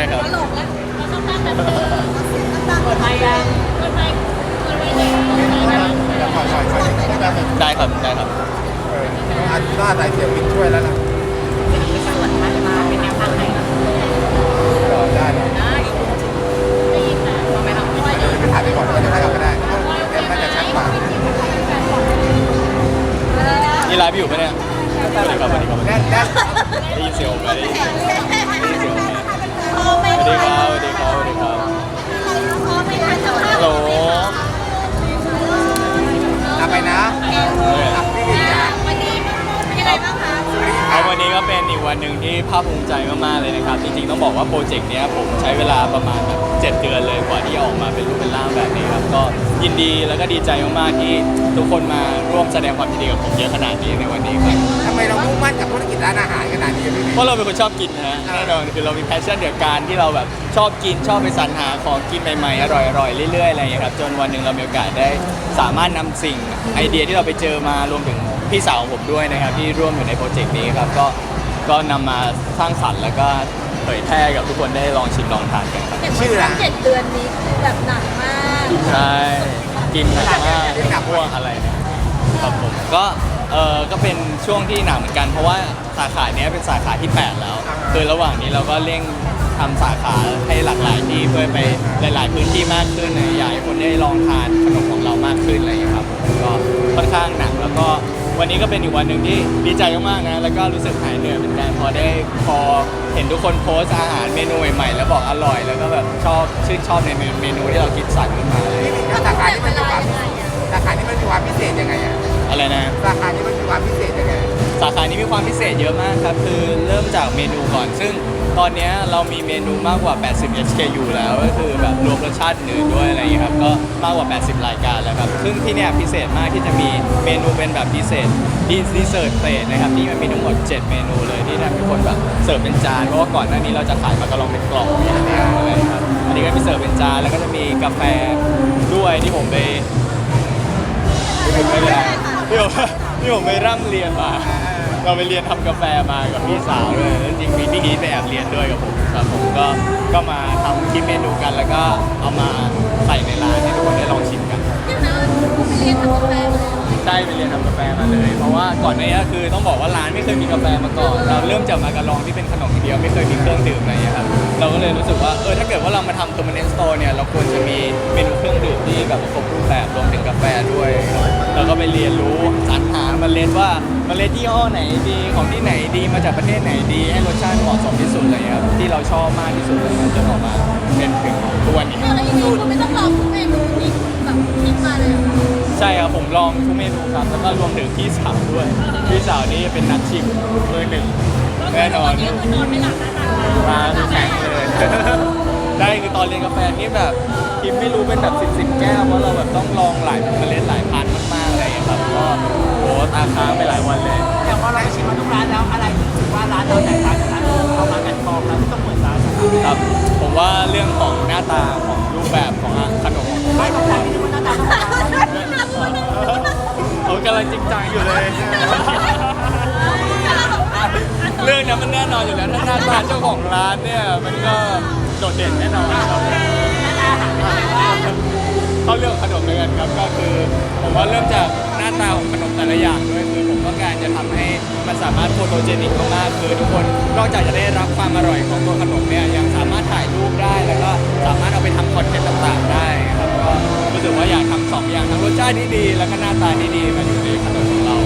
ช่ครับตลกแล้วเราต้องตั้งแต่เปิดไมค์ยังเปิดไมค์เปิดไมค์เลยเปิดไมค์เลยขอขอขอได้ไหมได้ครับได้ครับเอออันว่าสายเสียงมินช่วยแล้วนะส่วนมันมาเป็นแนวทางไหนต่อได้เลยได้ได้ยินนะทำไมเราไม่ได้ยินไปถ่ายไปก่อนก็ได้ก็ได้เพราะเดี๋ยวน่าจะชัดกว่านี่ไลฟ์อยู่ปะเนี่ยสวัสดีครับสวัสดีครับแน่นแน่นได้ยินเสียงผมไหม ดีครับสวัสดีครับสวัสดีครับฮัลโหลเอาไปนะอะ วันนี้ก็เป็นอีกวันหนึ่งที่ภาคภูมิใจมากๆเลยนะครับ จริงๆต้องบอกว่าโปรเจกต์เนี้ยผมใช้เวลาประมาณแบบ7เดือนเลยกว่าที่จะออกมาเป็นรูปเป็นร่างแบบนี้ครับ ก็ยินดีแล้วก็ดีใจมากๆที่ทุกคนมาร่วมแสดงความยินดีกับผมเยอะขนาดนี้ในวันนี้ครับทำไมเรามุ่งมั่นกับธุรกิจร้านอาหารขนาดนี้พี่ดิเพราะเราเป็นคนชอบกินนะฮะแน่นอนคือเรามีแพชชั่นเดียวกันที่เราแบบชอบกินชอบไปสรรหาของกินใหม่ๆอร่อยๆเรื่อยๆอะไรอย่างเงี้ยครับจนวันหนึ่งเรามีโอกาสได้สามารถนำสิ่งไอเดียที่เราไปเจอมารวมถึง พี่สาวของผมด้วยนะครับที่ร่วมอยู่ในโปรเจกต์นี้ครับก็ก็นำมาสร้างสรรค์แล้วก็เผยแพร่กับทุกคนได้ลองชิมลองทานกันครับ ชื่อร้าน เจ็ดเดือนนี้คือแบบหนักมากใช่กินหนักมากไม่พวกอะไรเนี่ยครับผมก็เออก็เป็นช่วงที่หนักเหมือนกัน เพราะว่าสาขาเนี้ยเป็นสาขาที่ 8 แล้ว คือระหว่างนี้เราก็เร่งทำสาขาให้หลากหลายที่เพื่อไปหลาย ๆ พื้นที่มากขึ้นนะอยากให้คนได้ลองทานขนมของเรามากขึ้นอะไรอย่างเงี้ยครับผมก็ค่อนข้างหนักแล้วก็ วันนี้ก็เป็นอีกวันหนึ่งที่ดีใจมากๆนะ แล้วก็รู้สึกหายเหนื่อยเหมือนกันพอได้พอเห็นทุกคนโพสต์อาหารเมนูใหม่ๆแล้วบอกอร่อย แล้วก็แบบชอบชื่นชอบในเมนูที่เราคิดสรรขึ้นมาอะไรอย่างเงี้ยแล้วสาขานี้มันมีความสาขานี้มันมีความพิเศษยังไงอะอะไรนะสาขานี้มัน สาขานี้มีความพิเศษเยอะมากครับ คือเริ่มจากเมนูก่อน ซึ่งตอนนี้เรามีเมนูมากกว่า 80 SKU แล้วก็คือแบบรวมรสชาติอื่นด้วยอะไรอย่างเงี้ยครับ ก็มากกว่า 80 รายการแล้วครับ ซึ่งที่เนี่ยพิเศษมากที่จะมีเมนูเป็นแบบพิเศษดีดีเซอร์เฟสนะครับที่มันมีทั้งหมด 7 เมนูเลยที่ทำให้คนแบบเสิร์ฟเป็นจาน เพราะว่าก่อนหน้านี้เราจะขายมากระลองเป็นกล่องอย่างเดียวอะไรครับอันนี้ก็มีเสิร์ฟเป็นจานแล้วก็จะมีกาแฟด้วยที่ผมไปที่ผมไปเรียนที่ผมไปร่ำเรียนมา เราไปเรียนทำกาแฟมากับพี่สาวเลยแล้วจริงมีพี่อีทไปแอบเรียนด้วยกับผมครับผมก็ก็มาทำคิดเมนูกันแล้วก็เอามาใส่ในร้านให้ทุกคนได้ลองชิม ก่อนหน้านี้คือต้องบอกว่าร้านไม่เคยมีกาแฟมาก่อน เราเริ่มจากมากระลองที่เป็นขนมทีเดียวไม่เคยมีเครื่องดื่มอะไรอย่างเงี้ยครับเราก็เลยรู้สึกว่าเออถ้าเกิดว่าเรามาทำตัวมันเนสโตเนี่ยเราควรจะมีเมนูเครื่องดื่มที่แบบครบรูปแบบรวมถึงกาแฟด้วยเราก็ไปเรียนรู้สรรหาเมล็ดว่าเมล็ดยี่ห้อไหนดีของที่ไหนดีมาจากประเทศไหนดีให้รสชาติเหมาะสมที่สุดเลยครับที่เราชอบมากที่สุดเลยจนออกมาเป็นถึงทุกวันนี้เออแล้วอย่างนี้คุณไม่ต้องลองทุกเมนูที่คุณแบบคิดมาเลยเหรอ ใช่ครับผมลองทุกเมนูครับ แล้วก็รวมถึงพี่สาวด้วยพี่สาวนี่เป็นนักชิมเบอร์หนึ่งแน่นอนก็คือนอนไม่หลับนะมาแข็งเลย ได้คือตอนเรียนกาแฟนี่แบบกินไม่รู้เป็นแบบสิบสิบแก้วเพราะเราแบบต้องลองหลายเมล็ดหลายพันธุ์มากๆอะไรอย่างเลยครับก็โอ้ตาค้างไปหลายวันเลย อย่างพอเราชิมมาทุกร้านแล้วอะไรที่รู้สึกว่าร้านเราแตกต่างจากร้านอื่นเอามากันกรองแล้วที่ต้องเหมือนร้านนะครับ ครับผมว่าเรื่องของหน้าตาของ จังอยู่เลย เรื่องนั้นมันแน่นอนอยู่แล้วถ้าหน้าตาเจ้าของร้านเนี่ยมันก็โดดเด่นแน่นอนครับเขาเรื่องขนมเลยกันครับก็คือ ผมว่าเริ่มจากหน้าตาของขนมแต่ละอย่างด้วยคือผม การจะทำให้มันสามารถโฟโตเจนิกมากๆคือทุกคนนอกจากจะได้รับความอร่อยของตัวขนมเนี่ยยังสามารถถ่ายรูปได้แล้วก็สามารถเอาไปทำคอนเทนต์ต่างๆ ได้ครับก็รู้สึกว่าอยากทำสองอย่างทั้งรสชาติที่ดีแล้วก็หน้าตาที่ดีมาอยู่ในขนมของเรา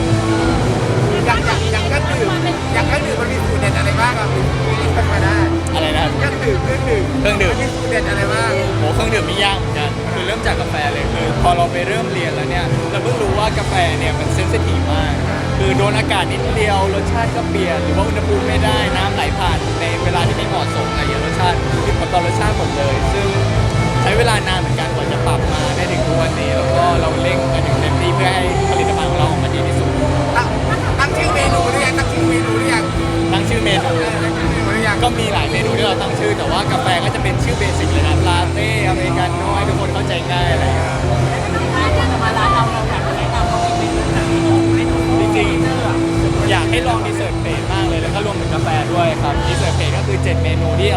อย่างอย่างอย่างเครื่องดื่มอย่างเครื่องดื่มมันมีสูตรเด็ดอะไรบ้างอะพี่ดิทำมาได้อะไรนะครับเครื่องดื่มเครื่องดื่มเครื่องดื่มมันมีสูตรเด็ดอะไรบ้างโหเครื่องดื่มไม่ยากเหมือนกันคือเริ่มจากกาแฟเลยคือพอเราไปเริ่มเรียนแล้วเนี่ยเราเพิ่งรู้ว่ากาแฟเนี่ยมันเซนซิทีฟมาก คือโดนอากาศนิดเดียวรสชาติก็เปลี่ยนหรือว่าอุณหภูมิไม่ได้น้ำไหลผ่านในเวลาที่ไม่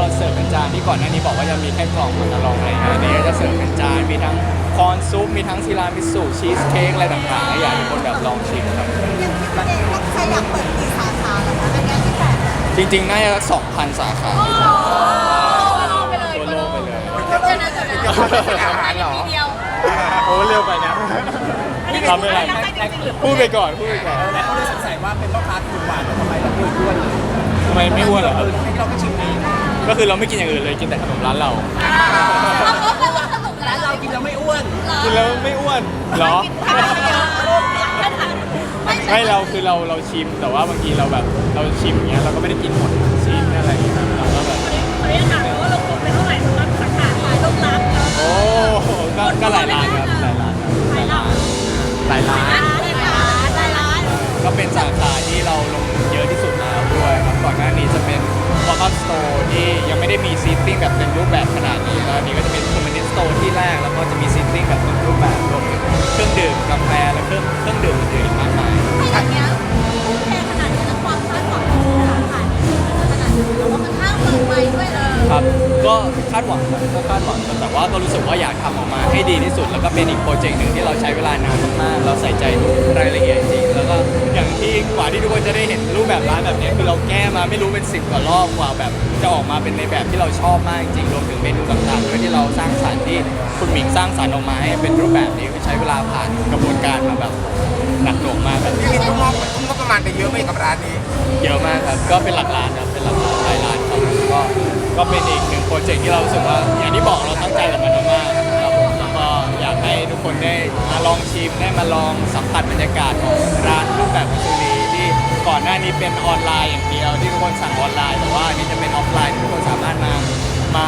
เมนูที่เราเสิร์ฟเป็นจานที่ก่อนหน้านี้บอกว่าจะมีแค่กล่องมันจะลองอะไรเงี้ยอันนี้ก็จะเสิร์ฟเป็นจานมีทั้งคอนซุปมีทั้งทีรามิสุชีสเค้กอะไรต่างๆให้อยากให้ทุกคนแบบลองชิมครับยังคิดประเด็นว่าใครอยากเปิดกี่สาขาเหรอคะอันเนี้ยที่แปดจริงๆน่าจะสัก2,000สาขาโอ้ไปเลยทั่วโลกไปเลยเดี๋ยวนะเดี๋ยวนะจะเป็นอาหารเหรอเดียวโอ้เร็วไปนะทำไม่ได้พูดไปก่อนพูดไปก่อนแต่เขาเลยสงสัยว่าเป็นพ่อค้าถูกหวานแล้วทำไมเราไม่อ้วนทำไมไม่อ้วนเหรอครับให้เราก็ชิมเอง ก็คือเราไม่กินอย่างอื่นเลยกินแต่ขนมร้านเราเราก็แปลว่าสรุปแล้ร้าวนเรากินแล้วไม่อ้วนกินแล้วไม่อ้วนเหรอ ไม่เราคือเราเราชิมแต่ว่าบางทีเราแบบเราชิมอย่างเงี้ยเราก็ไม่ได้กินหมดชิ้นอะไรอย่างเงี้ยครับเราก็แบบขออนุญาตถามว่าลงทุนเป็นเท่าไหร่สำหรับสาขาขายลูกรักโอ้ก็ก็หลายร้านครับหลายร้านครับขายเราหลายร้านร้านร้านร้านร้านก็เป็นสาขาที่เราลงทุนเยอะที่สุดแล้วด้วยครับก่อนหน้านี้จะเป็น pop-up store ที่ยังไม่ได้มีซีติ้งแบบเต็มรูปแบบขนาดนี้แล้วอันนี้ก็จะเป็น permanent store ที่แรกแล้วก็จะมีซีติ้งแบบเต็มรูปแบบรวมถึงเครื่องดื่มกาแฟและเครื่องเครื่องดื่มอื่นๆอีกมากมายให้อย่างเงี้ยทุ่มเทขนาดนี้แล้วความคาดหวังของสาขานี้มันขนาดไหนแล้วว่ามันห้างเปิดไวด้วยเลย ครับ ก็คาดหวังครับก็คาดหวังครับแต่ว่าก็รู้สึกว่าอยากทำออกมาให้ดีที่สุด แล้วก็เป็นอีกโปรเจกต์หนึ่งที่เราใช้เวลานานมากๆ เราใส่ใจทุกรายละเอียดจริง แล้วก็อย่างที่กว่าที่ทุกคนจะได้เห็นรูปแบบร้านแบบนี้คือเราแก้ มาไม่รู้เป็นสิบกว่ารอบกว่าแบบจะออกมาเป็นในแบบที่เราชอบมากจริงๆรวมถึงเมนูต่างๆด้วยที่เราสร้างสรรค์ที่คุณหมิงสร้างสรรค์ออกมาให้เป็นรูปแบบนี้คือใช้เวลาผ่านกระบวนการมาแบบหนักหน่วงมากแบบจริงๆทุ่มงบทุ่มงบประมาณไปเยอะไหมกับร้านนี้ เยอะมากครับก็เป็นหลักล้านครับเป็นหลักล้านหลายล้านครับผมก็ก็เป็นอีกหนึ่งโปรเจกต์ที่เรารู้สึกว่าอย่างที่บอกเราตั้งใจกับมันมากๆครับผมแล้วก็อยากให้ทุกคนได้มาลองชิมได้มาลองสัมผัสบรรยากาศของร้านรูปแบบมัซูรีที่ ก่อนหน้านี้เป็นออนไลน์อย่างเดียวที่ทุกคนสั่งออนไลน์ แต่ว่าอันนี้จะเป็นออฟไลน์ที่ทุกคนสามารถมา มา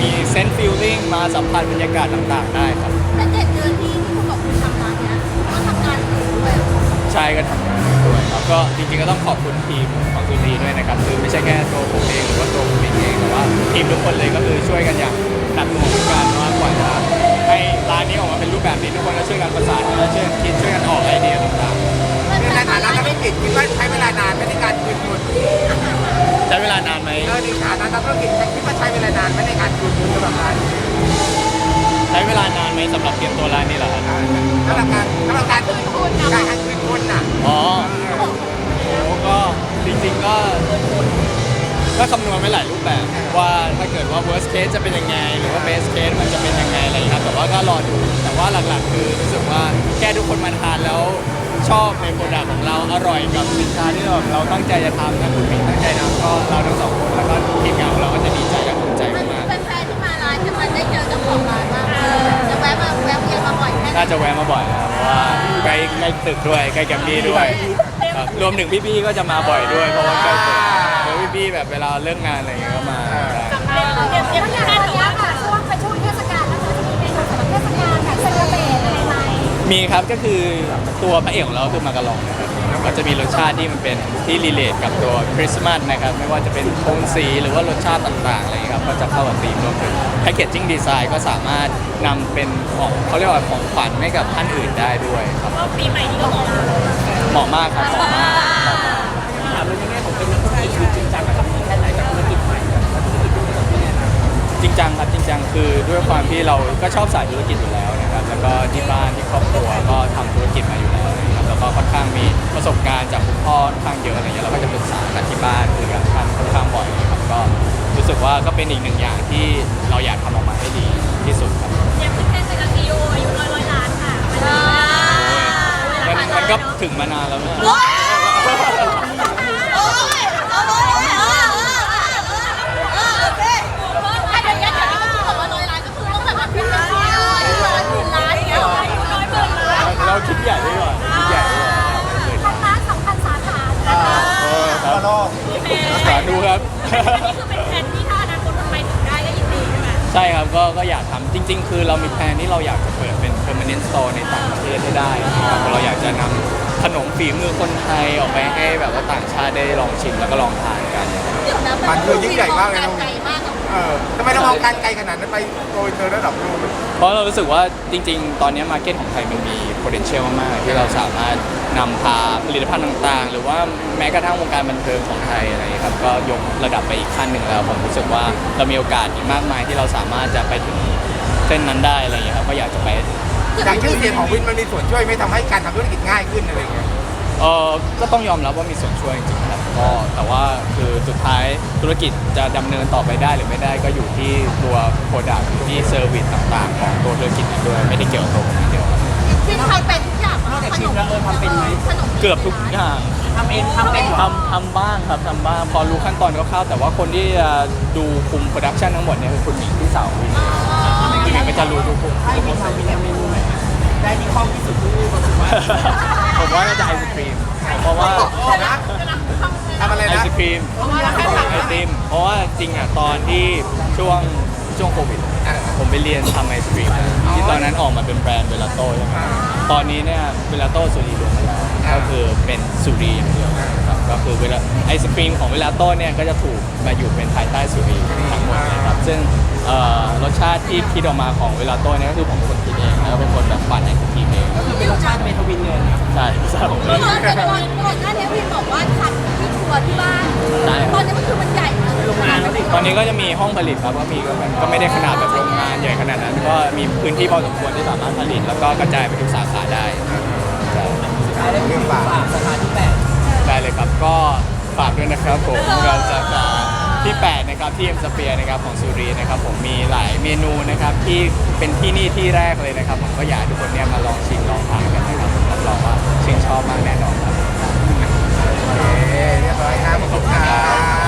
มีเซนต์ฟิลลิ่งมาสัมผัสบรรยากาศต่างๆ ได้ครับ แต่เจ็ดเดือนที่ที่คุณบอกคุณทำร้านเนี้ยก็ทำงานอยู่ด้วยใช่ก็ทำงานด้วยครับก็จริงๆก็ต้องขอบคุณทีมของซูรีด้วยนะครับคือไม่ใช่แค่ตัวผมเองหรือว่าตัวผมเองแต่ว่าทีมทุกคนเลยก็คือช่วยกันอย่างหนักหน่วงเหมือนกันว่ากว่าจะให้ร้านนี้ออกมาเป็นรูปแบบนี้ทุกคนก็ช่วยกันประสานกันช่วยกันคิดช่วยกันออกไอเดียต่างใน ฐานะนักธุรกิจคิดว่าใช้เวลานานไหมในการคืนทุนๆใช้เวลานานไหมเออในฐานะนักธุรกิจคิดว่าใช้เวลานานไหมในการคืนทุนสำหรับร้านนี้ใช้เวลานานไหมสำหรับเตรียมตัวร้านนี้เหรอครับสำหรับการสำหรับการคืนทุนการคืนทุนน่ะอ๋อโอ้ก็จริงๆก็ก็คำนวณไว้หลายรูปแบบว่าถ้าเกิดว่า worst case จะเป็นยังไง หรือว่า best case มันจะเป็นยังไงอะไรอย่างเงี้ยครับแต่ว่าก็รอดูแต่ว่าหลักๆ คือรู้สึกว่าแค่ทุกคนมาทานแล้ว ชอบในโปรดักต์ของเราอร่อยกับสินค้าที่เราเราตั้งใจจะทำนะคุณหมิงตั้งใจทำก็เราทั้งสองคนแล้วก็ทีมงานของเราก็จะดีใจและภูมิใจมันมากแฟนๆที่มาร้านจะมันได้เจอเจ้าของร้านมากจะแวะมาแวะเวียนมาบ่อยแค่ๆไหนน่าจะแวะมาบ่อยนะครับเพราะว่าใกล้ใกล้ตึกด้วยใกล้แกรมมี่ด้วยครับรวมถึงพี่ๆก็จะมาบ่อยด้วยเพราะว่าใกล้ตึกแล้วพี่ๆแบบเวลาเลิกงานอะไรอย่างเงี้ยก็มาได้ เตรียมเตรียมงานแต่ว่าค่ะช่ มมีครับก็คือตัวพระเอกของเราคือมากะลองนะครับก็จะมีรสชาติที่มันเป็นที่รีเลทกับตัวคริสต์มาสนะครับไม่ว่าจะเป็นโทนสีหรือว่ารสชาติต่างๆอะไรอย่างเงี้ยครับก็จะเข้ากับธีมรวมถึงแพคเกจจิ้งดีไซน์ก็สามารถนำเป็นของเขาเรียกว่าของขวัญให้กับท่านอื่นได้ด้วยครับก็ปีใหม่นี้ก็เหมาะเหมาะมากครับเหมาะมากถามเลยในแง่ผมเป็นนักธุรกิจคือจริงจังกับแค่ไหนกับธุรกิจใหม่กับธุรกิจที่เราเป็นยังไงจริงจังครับจริงจังคือด้วยความที่เราก็ชอบสายธุรกิจอยู่แล้วนะครับแล้วก็ที่บ้านที่ ครอบครัวก็ทำธุรกิจมาอยู่แล้วนะครับแล้วก็ค่อนข้างมีประสบการณ์จากคุณพ่อค่อนข้างเยอะอะไรเงี้ยเราก็จะปรึกษากันที่บ้านคุยกับท่านค่อนข้างบ่อยครับก็รู้สึกว่าก็เป็นอีกหนึ่งอย่างที่เราอยากทำออกมาให้ดีที่สุดครับยังเป็นเทศกาลกิโยอายุร้อยร้อยล้านค่ะมันมันก็ถึงมานานแล้วเนี่ยโอ้ยโอ้ยโอ้ยโอเคถ้าเดี๋ยวนี้เดี๋ยวนี้ก็คือบอกว่าร้อยล้านก็คือต้องแบบว่าเป็นร้อยร้อยร้อยหมื่นล้านอย่างเงี้ยร้อยร้อยหมื่นล้าน เรา คิดใหญ่ไว้ก่อนคิดใหญ่ไว้ก่อนพันล้านสองพันสาขานะคะเออครับสาธุครับ อันนี้คือเป็นแผนที่ถ้าอนาคตมันไปถึงได้ก็ยินดีใช่ไหมใช่ครับก็ก็อยากทำจริง ๆ คือเรามีแพลนที่เราอยากจะเปิดเป็น permanent store ในต่างประเทศให้ได้นะครับเราอยากจะนำขนมฝีมือคนไทยออกไปให้แบบว่าต่างชาติได้ลองชิมแล้วก็ลองทานกัน เดี๋ยวนะมันคือยิ่งใหญ่มากเลยนะ ไกลมากกับ เออทำไมเรามองการไกลขนาดนั้นไปโกยเธอระดับโลกเพราะเรารู้สึกว่าจริง ๆ ตอนนี้มาร์เก็ตของไทยมันมี potential มากๆที่เราสามารถนำพาผลิตภัณฑ์ต่างๆ หรือว่าแม้กระทั่งวงการบันเทิงของไทยอะไรอย่างเงี้ยครับก็ยกระดับไปอีกขั้นหนึ่งแล้วผมรู้สึกว่าเรามีโอกาสอีกมากมายที่เราสามารถจะไปถึงเส้นนั้นได้อะไรอย่างเงี้ยครับก็อยากจะไปให้ถึงอย่างชื่อเสียงของวินมันมีส่วนช่วยไหม่ทำให้การทำธุรกิจง่ายขึ้นอะไรอย่างเงี้ยเออก็ต้องยอมรับว่ามีส่วนช่วยจริงๆครับก็แต่ว่าคือสุด ท้ายธุรกิจจะดำเนินต่อไปได้หรือไม่ได้ก็อยู่ที่ตัวโปรดักต์อยู่ที่เซอร์วิสต่างๆ ของตัวธุรกิจนั้นด้วยไม่ได้เกี่ยวกับตัวผมอย่างเดียวครับที่ทำเป็นทุกอย่างนอกจากชิมแล้วเออทำเป็นไหมขนมเกือบทุกอย่างทำเองทำเป็นเหรอทำทำบ้างครับทำบ้าง พอรู้ขั้นตอนคร่าวๆแต่ว่าคนที่จะดูคุมโปรดักชันทั้งหมดเนี่ยคือคุณหมิงพี่สาววินคุณหมิงก็จะรู้ทุกทุกให้มีทำมีเมนูไหนได้ที่คล่องที่สุดที่รู้สึกว่าผมว่าน่าจะไอศครีมเพราะว่านะทำอะไรไอนะศครีม ว่าจริงอะตอนที่ช่วงช่วงโควิดผมไปเรียนทำไอศครีมนะที่ตอนนั้นออกมาเป็นแบรนด์เวลาโต้ใช่ไหมตอนนี้เนี่ยเวลาโต้สุรีรวมมาแล้วก็คือเป็นสุรีอย่างเดียวครับก็คือเวลาไอศครีมของเวลาโต้เนี่ยก็จะถูกมาอยู่เป็นภายใต้สุรีทั้งหมดนะครับซึ่งเอ่อรสชาติที่คิดออกมาของเวลาโต้เนี่ยก็คือผมเป็นคนคิดเองแล้วเป็นคนแบบปั่นไอศครีมเองก็คือเป็นรสชาติเมทวินเลยใช่ใช่ผมเมื่อแต่ก่อนก่อนหน้านี้พี่บอกว่าทำที่ครัวที่บ้านใช่ตอนนี้มันคือมันใหญ่มาก ตอนนี้ก็จะมีห้องผลิตครับก็มีก็ไม่ได้ขนาดแบบโรงงานใหญ่ขนาดนั้น ก็มีพื้นที่พอสมควรที่สามารถผลิต แล้วก็กระจายไปทุกสาขาได้ได้เรื่องฝากสาขาที่แปดได้เลยครับก็ฝากด้วยนะครับผมการสาขาที่ 8 นะครับที่เอ็มสเปียนะครับของสุรีนะครับผมมีหลายเมนูนะครับที่เป็นที่นี่ที่แรกเลยนะครับ ผมก็อยากให้ทุกคนเนี่ยมาลองชิมลองทานกันนะครับผรับรองว่าชิมชอบมากแน่นอนครับ โอเคเรียบร้อยครับขอบคุณครับ